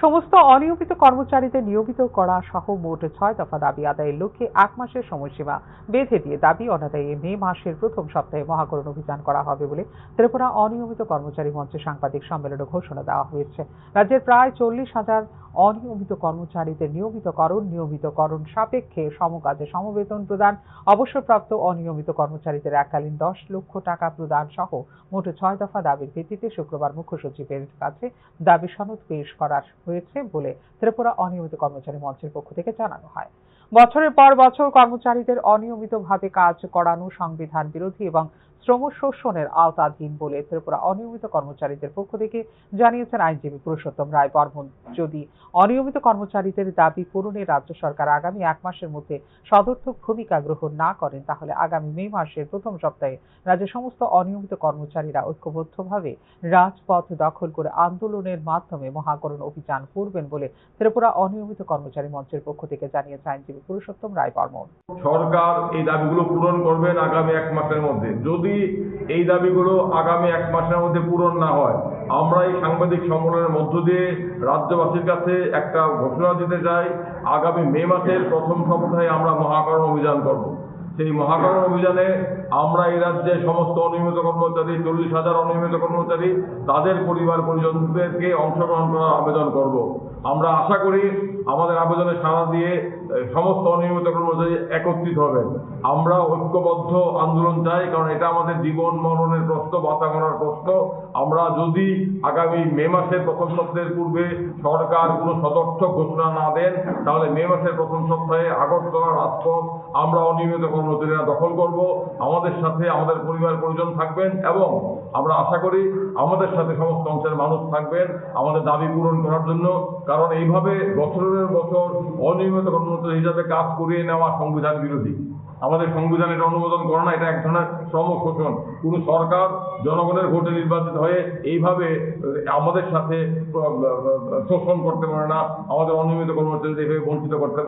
সমস্ত অনিয়মিত কর্মচারীদের নিয়মিত করা সহ মোট ছয় দফা দাবি আদায়ের লক্ষ্যে এক মাসের সময়সীমা বেঁধে দিয়ে দাবি অনাদায়ে মে মাসের প্রথম সপ্তাহে মহাকরণ অভিযান করা হবে বলে ত্রিপুরা অনিয়মিত কর্মচারী মঞ্চে সাংবাদিক সম্মেলনে ঘোষণা দেওয়া হয়েছে। রাজ্যের প্রায় চল্লিশ হাজার অনিয়মিত কর্মচারীদের নিয়মিতকরণ নিয়মিতকরণ সাপেক্ষে সমকাজে সমবেতন প্রদান, অবসরপ্রাপ্ত অনিয়মিত কর্মচারীদের এককালীন দশ লক্ষ টাকা প্রদান সহ মোট ছয় দফা দাবির ভিত্তিতে শুক্রবার মুখ্য সচিবের কাছে দাবি সনদ পেশ করা হয়েছে বলে ত্রিপুরা অনিয়মিত কর্মচারী মঞ্চের পক্ষ থেকে জানানো হয়। বছরের পর বছর কর্মচারীদের অনিয়মিতভাবে কাজ করানো সংবিধান বিরোধী এবং শ্রম শোষণের আওতাধীন বলে ত্রিপুরা অনিয়মিত কর্মচারীদের পক্ষ থেকে জানিয়েছেন আইনজীবী পুরুষোত্তম রায় বর্মন। যদি অনিয়মিত কর্মচারীদের দাবি পূরণে রাজ্য সরকার আগামী এক মাসের মধ্যে সদর্থক ভূমিকা গ্রহণ না করেন, তাহলে আগামী মে মাসের প্রথম সপ্তাহে রাজ্যের সমস্ত অনিয়মিত কর্মচারীরা ঐক্যবদ্ধভাবে রাজপথ দখল করে আন্দোলনের মাধ্যমে মহাকরণ অভিযান করবেন বলে ত্রিপুরা অনিয়মিত কর্মচারী মঞ্চের পক্ষ থেকে জানিয়েছে আইনজীবী পুরুষোত্তম রায় বর্মন। সরকার এই দাবিগুলো পূরণ করবেন আগামী এক মাসের মধ্যে। যদি এই দাবিগুলো আগামী এক মাসের মধ্যে পূরণ না হয়, আমরা এই সাংবাদিক সম্মেলনের মধ্য দিয়ে রাজ্যবাসীর কাছে একটা ঘোষণা দিতে চাই, আগামী মে মাসের প্রথম সপ্তাহে আমরা মহাকরণ অভিযান করব। সেই মহাকরণ অভিযানে আমরা এই রাজ্যে সমস্ত অনিয়মিত কর্মচারী, চল্লিশ হাজার অনিয়মিত কর্মচারী, তাদের পরিবার পরিজনদেরকে অংশগ্রহণ করার আবেদন করব। আমরা আশা করি আমাদের আবেদনে সাড়া দিয়ে সমস্ত অনিয়মিত কর্মচারী একত্রিত হবেন আমরা ঐক্যবদ্ধ আন্দোলন চাই, কারণ এটা আমাদের জীবন মরণের প্রশ্ন, বাঁচা করার প্রশ্ন। আমরা যদি আগামী মে মাসের প্রথম সপ্তাহের পূর্বে সরকার কোনো সদর্থক ঘোষণা না দেন, তাহলে মে মাসের প্রথম সপ্তাহে আগরতলা রাজপথ আমরা অনিয়মিত কর্মচারীরা দখল করব। আমাদের সাথে আমাদের পরিবার পরিজন থাকবেন এবং আমরা আশা করি আমাদের সাথে সমস্ত অংশের মানুষ থাকবেন। আমাদের দাবি পূরণ করার জন্য, কারণ এইভাবে বছরের বছর অনিয়মিত কর্মচারী হিসাবে কাজ করিয়ে নেওয়া সংবিধান বিরোধী আমাদের সংবিধান এটা অনুমোদন করে না, এটা এক ধরনের শ্রম শোষণ কোনো সরকার জনগণের ভোটে নির্বাচিত হয়ে এইভাবে আমাদের সাথে শোষণ করতে পারে না, আমাদের অনিয়মিত কর্মচারীদের এইভাবে বঞ্চিত করতে।